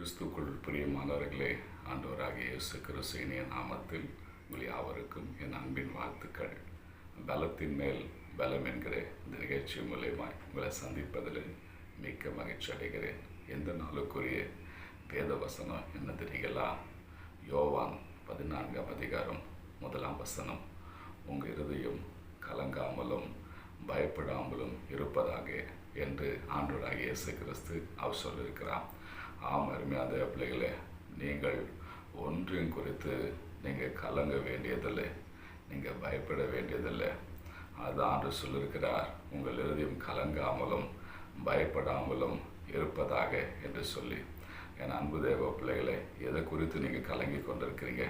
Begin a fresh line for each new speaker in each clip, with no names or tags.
கிறிஸ்துக்குள் பிரியமானவர்களே ஆண்டவராகிய இயேசு கிறிஸ்து இனிய நாமத்தில் உங்கள் யாவருக்கும் என் அன்பின் வாழ்த்துக்கள். பலத்தின் மேல் பலம் என்கிற இந்த நிகழ்ச்சி மூலயமாய் உங்களை சந்திப்பதில் மிக்க மகிழ்ச்சி அடைகிறேன். எந்த நாளுக்குரிய வேத வசனம் என்ன தெரியுங்களா யோவான் பதினான்காம் அதிகாரம் முதலாம் வசனம். உங்கள் இருதயம் கலங்காமலும் பயப்படாமலும் இருப்பதாக என்று ஆண்டோராக இயேசு கிறிஸ்து அவர் சொல்லியிருக்கிறார். ஆம் அருமையான பிள்ளைகளே. நீங்கள் ஒன்றையும் குறித்து நீங்கள் கலங்க வேண்டியதில்லை. நீங்கள் பயப்பட வேண்டியதில்லை. அது என்று சொல்லியிருக்கிறார் உங்கள் இறுதியும் கலங்காமலும் பயப்படாமலும் இருப்பதாக என்று சொல்லி. என் அன்பு தேவ பிள்ளைகளை எதை குறித்து நீங்கள் கலங்கி கொண்டிருக்கிறீங்க?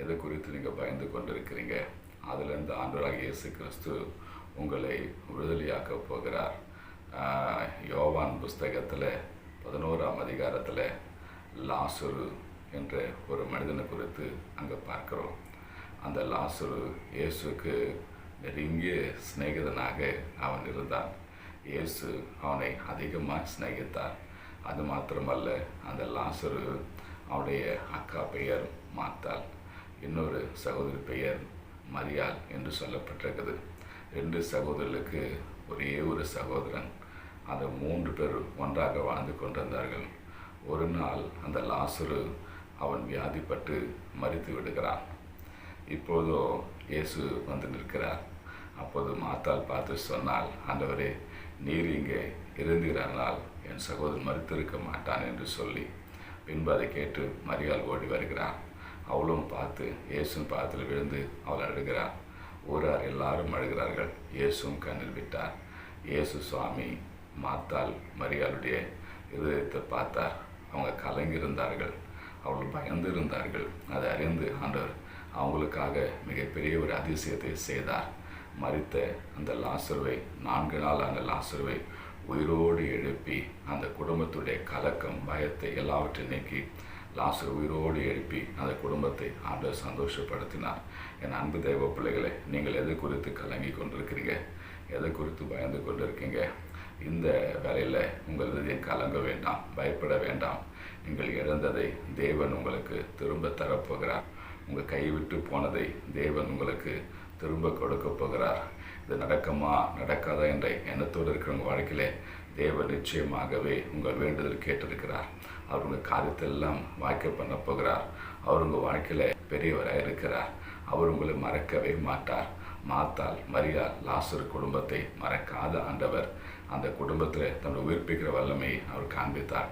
எதை குறித்து நீங்கள் பயந்து கொண்டிருக்கிறீங்க? அதிலிருந்து ஆண்டவராக இயேசு கிறிஸ்து உங்களை விடுதலையாக்க போகிறார். யோவான் புஸ்தகத்தில் பதினோராம் அதிகாரத்தில் லாசுரு என்ற ஒரு மனிதனை குறித்து அங்கே பார்க்குறோம். அந்த லாசுரு இயேசுக்கு நெருங்கிய சிநேகிதனாக அவன் இருந்தான். இயேசு அவனை அதிகமாக சிநேகித்தார். அது மாத்திரமல்ல அந்த லாசுரு அவனுடைய அக்கா பெயர் மாத்தாள் இன்னொரு சகோதரி பெயர் மரியாள் என்று சொல்லப்பட்டிருக்குது. ரெண்டு சகோதரர்களுக்கு ஒரே ஒரு சகோதரன் அந்த மூன்று பேர் ஒன்றாக வாழ்ந்து கொண்டிருந்தார்கள். ஒரு நாள் அந்த லாசுரு அவன் வியாதிப்பட்டு மறித்து விடுகிறான். இப்போதோ இயேசு வந்து நிற்கிறார். அப்போது மாத்தாள் பார்த்து சொன்னால் ஆண்டவரே நீர் இங்கே இருந்தீரானால் என் சகோதரன் மறுத்திருக்க மாட்டான் என்று சொல்லி பின்பு அதை கேட்டு மரியாள் ஓடி வருகிறான். அவளும் பார்த்து இயேசும் பாதத்தில் விழுந்து அவள் அழுகிறார் ஊரார் எல்லாரும் அழுகிறார்கள். இயேசும் கண்ணில் விட்டார். இயேசு சுவாமி மாத்தாள் மரியாளுடைய இருதயத்தை பார்த்தார் அவங்க கலங்கியிருந்தார்கள். அவள் பயந்து இருந்தார்கள் அதை அறிந்து ஆண்டவர் அவங்களுக்காக மிகப்பெரிய ஒரு அதிசயத்தை செய்தார். மறித்த அந்த லாசருவை நான்கு நாள் அந்த லாசருவை உயிரோடு எழுப்பி அந்த குடும்பத்துடைய கலக்கம் பயத்தை எல்லாவற்றையும் நீக்கி லாசர் உயிரோடு எழுப்பி அந்த குடும்பத்தை ஆண்டவர் சந்தோஷப்படுத்தினார். என் அன்பு தெய்வ பிள்ளைகளை நீங்கள் எது குறித்து கலங்கி கொண்டிருக்கிறீங்க? எதை குறித்து பயந்து கொண்டிருக்கீங்க? இந்த வேலையில் உங்கள் இதயம் கலங்க வேண்டாம் பயப்பட வேண்டாம். நீங்கள் இழந்ததை தேவன் உங்களுக்கு திரும்ப தரப்போகிறார் உங்கள் கைவிட்டு போனதை தேவன் உங்களுக்கு திரும்ப கொடுக்க போகிறார். இது நடக்குமா நடக்காதா என்ற எண்ணத்தோடு இருக்கிறவங்க வாழ்க்கையிலே தேவன் நிச்சயமாகவே உங்கள் வேண்டுதல் கேட்டிருக்கிறார். அவர் உங்கள் காரியத்தெல்லாம் வாய்க்க பண்ண போகிறார். அவர் உங்கள் வாழ்க்கையில் பெரியவராக இருக்கிறார் அவர் உங்களை மறக்கவே மாட்டார். மாத்தால் மரியாள் லாசர் குடும்பத்தை மறக்காத ஆண்டவர் அந்த குடும்பத்தில் தன்னுடைய உயிர்ப்பிக்கிற வல்லமையை அவர் காண்பித்தார்.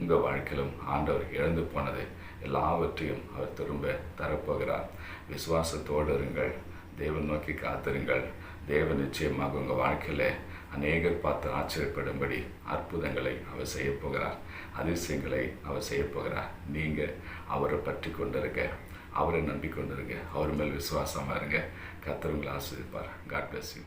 உங்கள் வாழ்க்கையிலும் ஆண்டவர் இழந்து போனது எல்லாவற்றையும் அவர் திரும்ப தரப்போகிறார். விசுவாசத்தோடு இருங்கள் தேவன் நோக்கி காத்திருங்கள். தேவன் நிச்சயமாக உங்கள் வாழ்க்கையில் அநேகர் பார்த்து ஆச்சரியப்படும்படி அற்புதங்களை அவர் செய்யப் போகிறார் அதிசயங்களை அவர் செய்யப்போகிறார். நீங்கள் அவரை பற்றி கொண்டிருக்க அவரை நம்பிக்கொண்டிருங்க. அவர் மேல் விசுவாசமாக இருங்க. கத்தருங்களை ஆசிரியப்பார் காட் பிளஸ் யூ